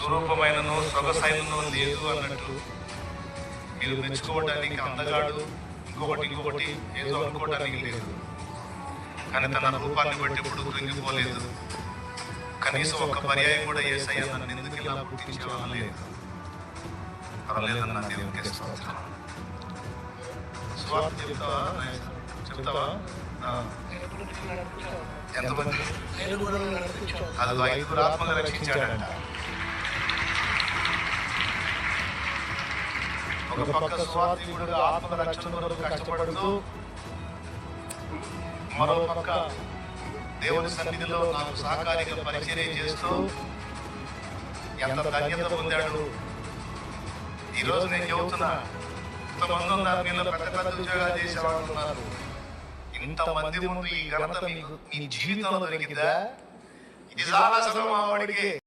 స్వరూపమైనను సొగసైనను లేదు అన్నట్టు మీరు మెచ్చుకోవడానికి అందగాడు ఇంకొకటి ఇంకొకటి ఏదో అనుకోవడానికి లేదు. కానీ తన రూపాన్ని బట్టి ఎప్పుడు కృంగిపోలేదు కనీసం ఒక పర్యాయం కూడా ఏసయ్య నన్ను ఎందుకు ఇలా పుట్టించావా లేదు. పర్వాలేదన్న దేవునికి స్తోత్రం. స్వార్థ చెప్తావా. ఎంతమంది? ఐదుగురు ఆత్మగా రక్షించాడంట. ఒక పక్క స్వార్థికుడుగా ఆత్మ రక్షణ కొరకు కష్టపడుతూ మరో పక్క దేవుని సన్నిధిలో నాకు సహకారిగా పరిచర్య చేస్తూ ఎంత ధన్యత పొందాడు? ఈ రోజు నేను చెబుతున్నా ఇంతమంది ఉన్నారు మీలో పెద్ద పెద్ద ఉద్యోగాలు చేసేవాళ్ళు ఉన్నారు. ఇంతమంది ముందు ఈ ఘనత మీ జీవితంలో దొరికిందా ఇది చాలా సులభం వాడికి